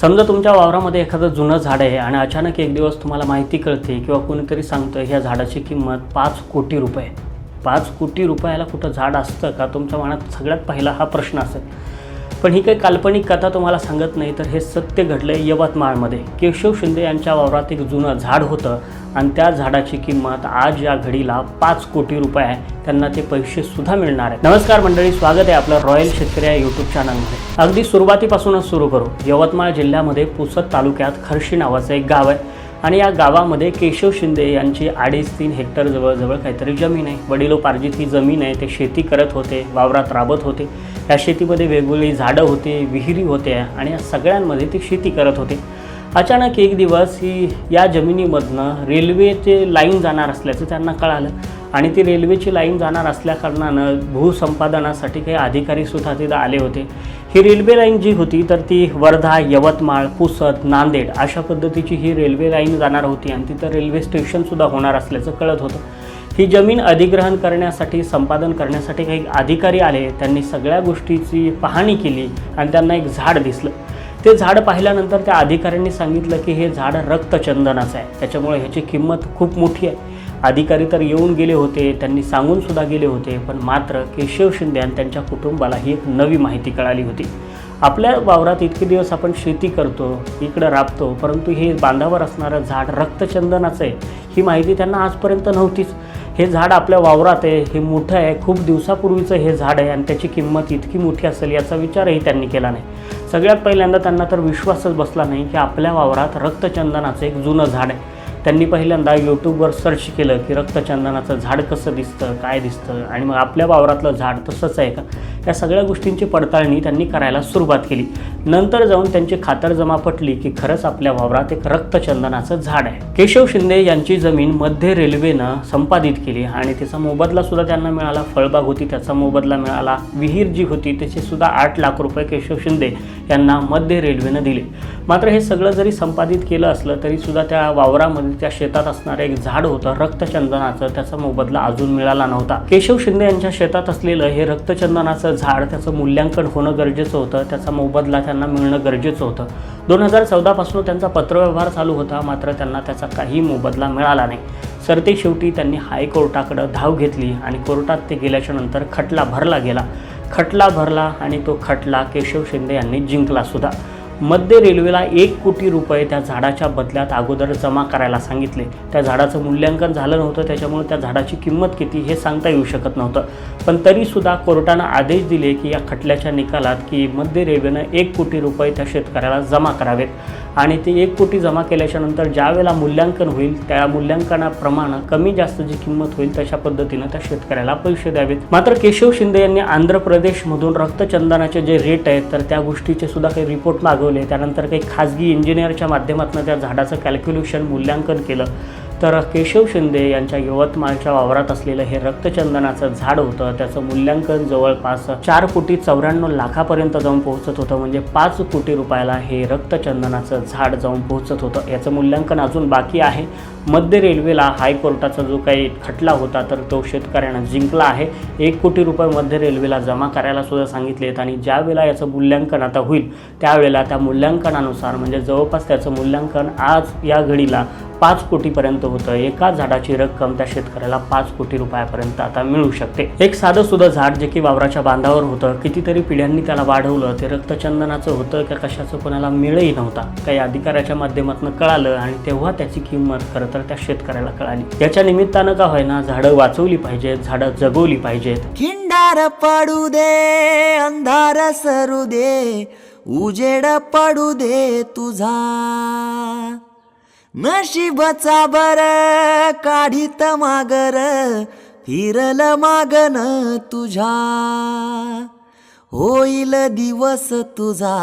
समजा तुमच्या वावरामध्ये एखादं जुनं झाड आहे आणि अचानक एक दिवस तुम्हाला माहिती कळते किंवा कोणीतरी सांगतं ह्या झाडाची किंमत पाच कोटी रुपये पाच कोटी रुपयाला कुठं झाड असतं का? तुमच्या मनात सगळ्यात पहिला हा प्रश्न असेल. पण ही काही काल्पनिक कथा तुम्हाला सांगत नाही तर हे सत्य घडलं आहे यवतमाळमध्ये. केशव शिंदे यांच्या वावरात एक जुनं झाड होतं आणि त्या झाडाची किंमत आज या घडीला पाच कोटी रुपये आहे. त्यांना ते पैसे सुद्धा मिळणार आहे नमस्कार मंडळी स्वागत आहे आपलं रॉयल शेतकरी या यूट्यूब चॅनलमध्ये अगदी सुरुवातीपासूनच सुरू करू. यवतमाळ जिल्ह्यामध्ये पुसद तालुक्यात खर्शी नावाचं एक गाव आहे आणि या गावामध्ये केशव शिंदे यांची अडीच तीन हेक्टर जवळजवळ काहीतरी जमीन आहे. वडिलोपार्जित ही जमीन आहे ते शेती करत होते वावरात राबत होते. या शेतीमध्ये वेगवेगळी झाडं होती विहिरी होत्या आणि या सगळ्यांमध्ये ते शेती करत होते. अचानक एक दिवस ही या जमिनीमधनं रेल्वेचे लाईन जाणार असल्याचं त्यांना कळालं आणि ती रेल्वेची लाईन जाणार असल्याकारणानं भूसंपादनासाठी काही अधिकारीसुद्धा तिथं आले होते. ही रेल्वे लाईन जी होती तर ती वर्धा यवतमाळ पुसद नांदेड अशा पद्धतीची ही रेल्वे लाईन जाणार होती आणि तिथं रेल्वे स्टेशनसुद्धा होणार असल्याचं कळत होतं. ही जमीन अधिग्रहण करण्यासाठी संपादन करण्यासाठी काही अधिकारी आले. त्यांनी सगळ्या गोष्टीची पाहणी केली आणि त्यांना एक झाड दिसलं. ते झाड पाहिल्यानंतर त्या अधिकाऱ्यांनी सांगितलं की हे झाड रक्तचंदनाचं आहे. त्याच्यामुळे ह्याची किंमत खूप मोठी आहे. अधिकारी तर येऊन गेले होते त्यांनी सांगून सुद्धा गेले होते पण मात्र केशव शिंदे आणि त्यांच्या कुटुंबाला ही एक नवी माहिती कळाली होती. आपल्या वावरात इतके दिवस आपण शेती करतो इकडं राबतो परंतु हे बांधावर असणारं झाड रक्तचंदनाचं आहे. ही माहिती त्यांना आजपर्यंत नव्हतीच. हे झाड आपल्या वावरात आहे हे मोठं आहे खूप दिवसापूर्वीचं हे झाड आहे आणि त्याची किंमत इतकी मोठी असेल याचा विचारही त्यांनी केला नाही. सगळ्यात पहिल्यांदा त्यांना तर विश्वासच बसला नाही की आपल्या वावरात रक्तचंदनाचं एक जुनं झाड आहे. त्यांनी पहिल्यांदा यूट्यूबवर सर्च केलं की रक्तचंदनाचं झाड कसं दिसतं काय दिसतं आणि मग आपल्या वावरातलं झाड तसंच आहे का? या सगळ्या गोष्टींची पडताळणी त्यांनी करायला सुरुवात केली. नंतर जाऊन त्यांची खातरजमा पटली की खरंच आपल्या वावरात एक रक्तचंदनाचं झाड आहे. केशव शिंदे यांची जमीन मध्य रेल्वेनं संपादित केली आणि त्याचा मोबदला सुद्धा त्यांना मिळाला. फळबाग होती त्याचा मोबदला मिळाला. विहीर जी होती त्याचे सुद्धा आठ लाख रुपये केशव शिंदे यांना मध्य रेल्वेनं दिले. मात्र हे सगळं जरी संपादित केलं असलं तरी सुद्धा त्या वावरामध्ये त्या शेतात असणारं एक झाड होतं रक्तचंदनाचं. त्याचा मोबदला अजून मिळाला नव्हता. केशव शिंदे यांच्या शेतात असलेलं हे रक्तचंदनाचं झाड त्याचं मूल्यांकन होणं गरजेचं होतं. त्याचा मोबदला त्यांना मिळणं गरजेचं होतं. दोन हजार चौदापासून त्यांचा पत्रव्यवहार चालू होता मात्र त्यांना त्याचा काही मोबदला मिळाला नाही. सरते शेवटी त्यांनी हायकोर्टाकडं धाव घेतली आणि कोर्टात ते गेल्याच्यानंतर खटला भरला गेला. खटला भरला आणि तो खटला केशव शिंदे यांनी जिंकला सुद्धा. मध्य रेल्वेला एक कोटी रुपये त्या झाडाच्या बदल्यात अगोदर जमा करायला सांगितले. त्या झाडाचं मूल्यांकन झालं नव्हतं त्याच्यामुळे त्या झाडाची किंमत किती हे सांगता येऊ शकत नव्हतं. पण तरीसुद्धा कोर्टानं आदेश दिले की या खटल्याच्या निकालात की मध्य रेल्वेनं एक कोटी रुपये त्या शेतकऱ्याला जमा करावेत. आणि ते एक कोटी जमा केल्याच्यानंतर ज्या वेळेला मूल्यांकन होईल त्या मूल्यांकनाप्रमाणे कमी जास्त जी किंमत होईल तशा पद्धतीनं त्या शेतकऱ्याला पैसे द्यावेत. मात्र केशव शिंदे यांनी आंध्र प्रदेशमधून रक्तचंदनाचे जे रेट आहेत तर त्या गोष्टीचे सुद्धा काही रिपोर्ट मागवले त्यानंतर काही खाजगी इंजिनियरच्या माध्यमातून त्या झाडाचं कॅल्क्युलेशन मूल्यांकन केलं. तर केशव शिंदे यांच्या यवतमाळच्या वावरात असलेलं हे रक्तचंदनाचं झाड होतं. त्याचं मूल्यांकन जवळपास चार कोटी चौऱ्याण्णव लाखापर्यंत जाऊन पोहोचत होतं. म्हणजे पाच कोटी रुपयाला हे रक्तचंदनाचं झाड जाऊन पोहोचत होतं. याचं मूल्यांकन अजून बाकी आहे. मध्य रेल्वेला हायकोर्टाचा जो काही खटला होता तर तो शेतकऱ्यांना जिंकला आहे. एक कोटी रुपये मध्य रेल्वेला जमा करायला सुद्धा सांगितलेत आणि ज्या वेळेला याचं मूल्यांकन आता होईल त्यावेळेला त्या मूल्यांकनानुसार म्हणजे जवळपास त्याचं मूल्यांकन आज या घडीला पाच कोटीपर्यंत होतं. एका झाडाची रक्कम त्या शेतकऱ्याला पाच कोटी रुपयापर्यंत आता मिळू शकते. एक साधं सुद्धा झाड जे की वावराच्या बांधावर होतं कितीतरी पिढ्यांनी त्याला वाढवलं. ते रक्तचंदनाचं होतं का कशाचं कोणाला मिळही नव्हता. काही अधिकाऱ्याच्या माध्यमातून कळालं आणि तेव्हा त्याची किंमत खरं तर त्या शेतकऱ्याला कळाली. याच्या निमित्तानं का होईना झाडं वाचवली पाहिजेत झाडं जगवली पाहिजेत. खिंडार पडू दे अंधार सरू दे उजेड पडू दे तुझा. नशिबचा बर काढित मागर फिरल मागन तुझ्या. होईल दिवस तुझा